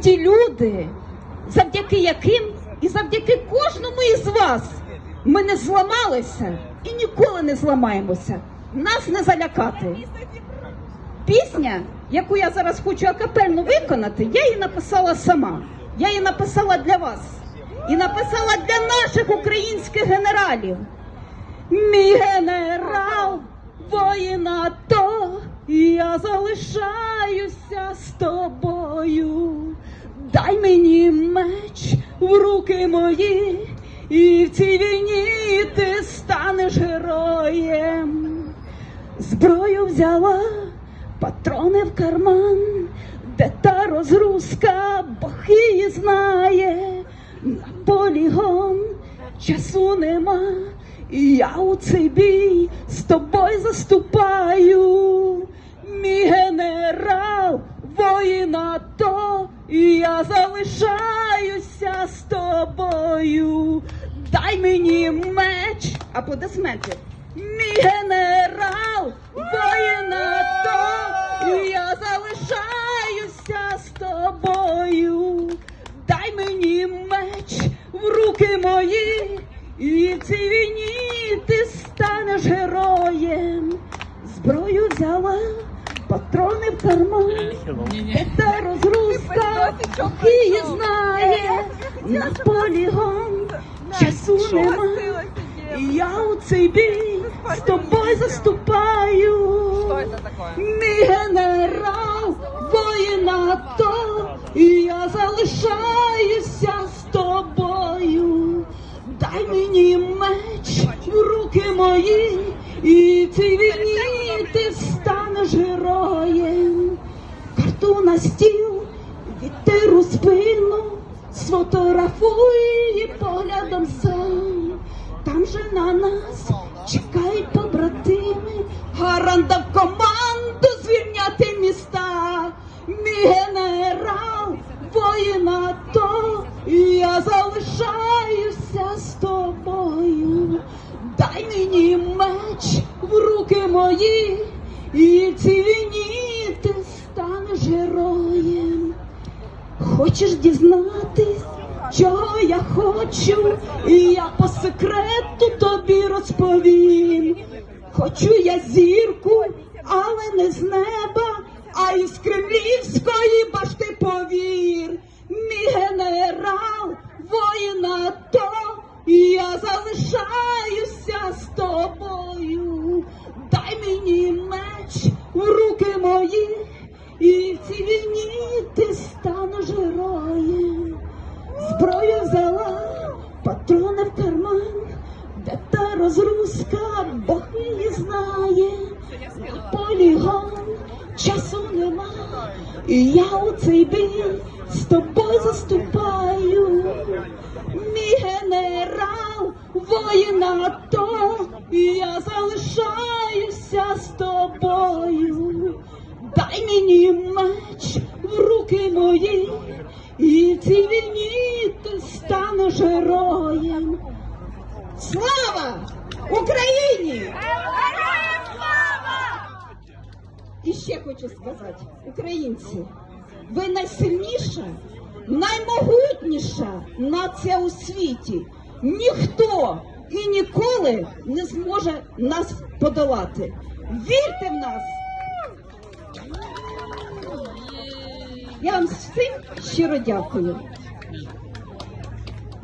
ті люди, завдяки яким і завдяки кожному із вас ми не зламалися і ніколи не зламаємося. Нас не залякати. Пісня, яку я зараз хочу акапельно виконати, я її написала сама. Я її написала для вас і написала для наших українських генералів. Мій генерал, воїна то, я залишаюся Дай мені меч в руки мої, і в цій війні ти станеш героєм. Зброю взяла, патрони в карман, де та розгрузка, Бог її знає, на полігон часу нема, і я у цей бій з тобою заступаю, мій генерал, воїна то, і я залишаюся з тобою. Дай мені меч, аплодисменти. Мій генерал, воїна то, і я залишаюся з тобою. Дай мені меч в руки мої, і в цій війні ти станеш героєм. Зброю взяла, патрони в карман, та розгрузка, її знає, на полігон часу нема. І я у цей бій з тобою заступаю. Мій генерал, воїна то, і я залишаюся з тобою. Дай мені меч в руки мої, і в цій війні на стіл, вітеру спину, сфотографуй її поглядом сам. Там же на нас чекають побратими, гарант дав команду звільняти міста. Мій генерал, воїна то, і я залишаюся з тобою. Дай мені меч в руки мої, і в Хочеш дізнатись, чого я хочу, і я по секрету тобі розповім. Хочу я зірку, але не з неба, а із кремлівської башти повір. Мій генерал, воїна часу нема, і я у цей бій з тобою заступаю. Мій генерал, воїна то, я залишаюся з тобою. Дай мені меч в руки мої, і в цій війні ти станеш героєм. Слава Україні! І ще хочу сказати, українці, ви найсильніша, наймогутніша нація у світі. Ніхто і ніколи не зможе нас подолати. Вірте в нас! Я вам всім щиро дякую.